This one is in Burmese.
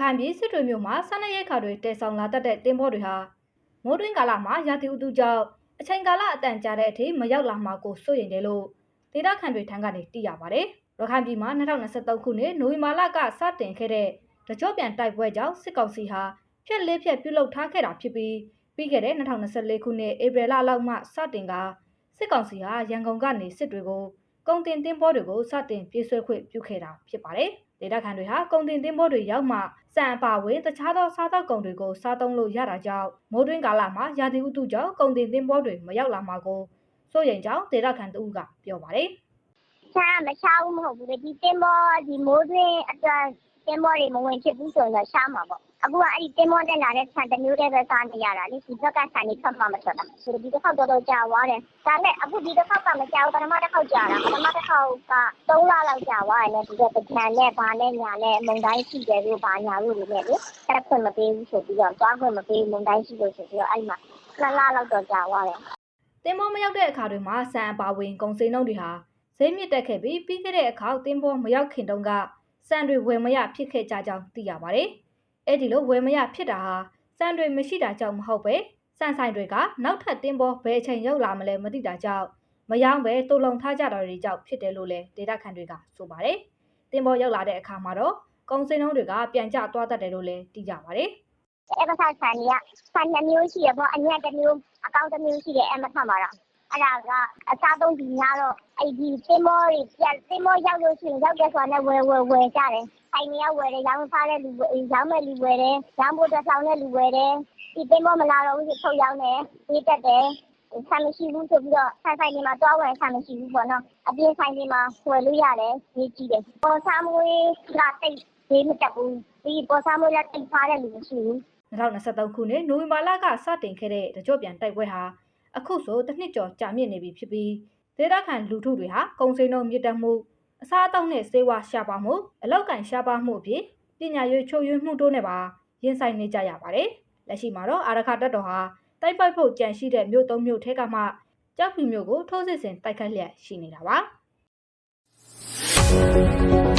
ခိုင်ပြည်စစ်တွေမြို့မှာစားနပ်ရိက္ခာတွေတည်ဆောင်လာတတ်တဲ့တင်ဘောတွေဟာမိုးတွင်းကာလမှာရာသီဥတုကြောင့်အချိန်ကာလအတန်ကြာတဲ့အထိမရောက်လာမှာကိုစိုးရိမ်တယ်လို့ဒေသခံတွေထံကနေသိရပါတယ်။ရခိုင်ပြည်မှာ2023ခုနှစ်နိုဝင်ဘာလကစတင်ခဲ့တဲ့တကြော့ပြန်တိုက်ပွဲကြောင့်စစ်ကောင်စီဟာဖျက်လေးဖျက်ပြုတ်လုထားခဲ့တာဖြစ်ပြီးပြီးခဲ့တဲ့2024ခုနှစ်ဧပြီလလောက်မှစတင်ကစစ်ကောင်စီဟာရန်ကုန်ကနေစစ်တွေကိုကုန်တင်တင်ဘောတွေကိုစတင်ပြေးဆွဲခွင့်ပြုခဲ့တာဖြစ်ပါတယ်။ ဒေသခံတွေဟာကုန်တင်တင်ဘောတွေရောက်မှစံအပါဝင်တခြားသောစားသောက်ကုန်တွေကိုစားသုံးလို့ရတာကြောင့်မိုးတွင်းကာလမှာရာသီဥတုကြောင့်ကုန်တင်တင်ဘောတွေမရောက်လာမှာကိုစိုးရိမ်ကြောင်းဒေသခံတဦးကပြောပါတယ်။ဆန်းမရှားဘူးမဟုတ်ဘူးလေဒီတင်မောဒီမိုးတွင်းအတွက် တင်မောတွေမဝင်ဖြစ်ဘူးဆိုရင်တော့ရှားမှာပေါ့အခုကအဲ့ဒီတင်မောတက်လာတဲ့ဆန်တစ်မျိုးတည်းပဲစားနေရတာလေဒီဘက်ကဆန်တွေထွက်မှမထွက်တာဆိုဒီတစ်ခေါက်တော်တော်ကြာသွားတယ်ဒါနဲ့အခုဒီတစ်ခေါက်ကမကြောက်ပထမတစ်ခေါက်ကြာတာပထမတစ်ခေါက်က3လလောက်ကြာသွားတယ်နဲ့ဒီကပကြံနဲ့ဘာနဲ့ညာနဲ့မုံတိုင်းရှိတယ်လို့ဘာညာလို့နေနဲ့လေတက်ခွင့်မပေးဘူးဆိုပြီးတော့သွားခွင့်မပေးမုံတိုင်းရှိလို့ဆိုပြီးတော့အဲ့မှာ2လလောက်တော့ကြာသွားတယ်တင်ဘောမရောက်တဲ့အခါတွေမှာဆန်အပါဝင်ကုန်စည်နှုန်းတွေဟာဈေးမြင့်တက်ခဲ့ပြီးပြီးခဲ့တဲ့အခါတင်ဘောမရောက်ခင်တုန်းက စံတွေဝယ်မရဖြစ်ခဲ့ကြကြောင်းသိရပါတယ်။အဲ့ဒီလိုဝယ်မရဖြစ်တာဟာစံတွေမရှိတာကြောင့်မဟုတ်ပဲစံဆိုင်တွေကနောက်ထပ်တင်ဘောဘယ်အချိန်ရောက်လာမလဲမသိတာကြောင့်မယောင်းပဲတူလုံထားကြတာတွေကြောင့်ဖြစ်တယ်လို့လည်းဒေတာခန်တွေကဆိုပါတယ်။တင်ဘောရောက်လာတဲ့အခါမှာတော့ကုန်စည်နှုန်းတွေကပြန်ကျသွားတတ်တယ်လို့လည်းသိကြပါတယ်။အဲ့ပစားဆန်ကြီးကဆန်နှစ်မျိုးရှိရပေါ့အညက်တစ်မျိုးအကောင့်တစ်မျိုးရှိတယ်အဲ့မထမှာတော့ အဲ့ဒါကအစားသုံးပြီးများတော့အဲ့ဒီတင်မောတွေပြန်တင်မောရောက်လို့ရှိရင်ရောက်တဲ့ဆိုတာနဲ့ဝယ်ဝယ်ဝယ်ကြတယ်ဆိုင်တွေကဝယ်တယ်ရောင်းစားတဲ့လူရောင်းမဲ့လူဝယ်တယ်ရောင်းဖို့တက်ဆောင်တဲ့လူဝယ်တယ်ဒီတင်မောမလာတော့ဘူးဆိုထုတ်ရောင်းတယ်ပေးတက်တယ်ဆန်မရှိဘူးဆိုပြီးတော့ဆန်ဆိုင်တွေမှာတွားဝယ်ဆန်မရှိဘူးပေါ့နော်အပြင်ဆိုင်တွေမှာဝယ်လို့ရတယ်ရေးကြည့်တယ်ပေါ်စားမွေးကတိတ်ဈေးမတက်ဘူးဒီပေါ်စားမွေးလည်းတိတ်ဖားတဲ့လူမရှိဘူး2023ခုနှစ်နိုဝင်ဘာလကစတင်ခဲ့တဲ့တကြော့ပြန်တိုက်ပွဲဟာ အခုဆိုတစ်နှစ်ကျော်ကြာမြင့်နေပြီဖြစ်ပြီးဒေသခံလူထုတွေဟာကုန်စည်နှုန်းမြင့်တက်မှုအစားအသောက်နဲ့ဆေးဝါးရှားပါမှုအလောက်ကန်ရှားပါမှုအဖြစ်ပညာရေးချုပ်ရွံ့မှုတို့နဲ့ပါရင်ဆိုင်နေကြရပါတယ်။လက်ရှိမှာတော့အာရခတပ်တော်ဟာတိုက်ပိုက်ဖို့ကြံရှိတဲ့မြို့သုံးမြို့ထဲကမှကြောက်ဖြူမြို့ကိုထိုးစစ်ဆင်တိုက်ခတ်လျက်ရှိနေတာပါ။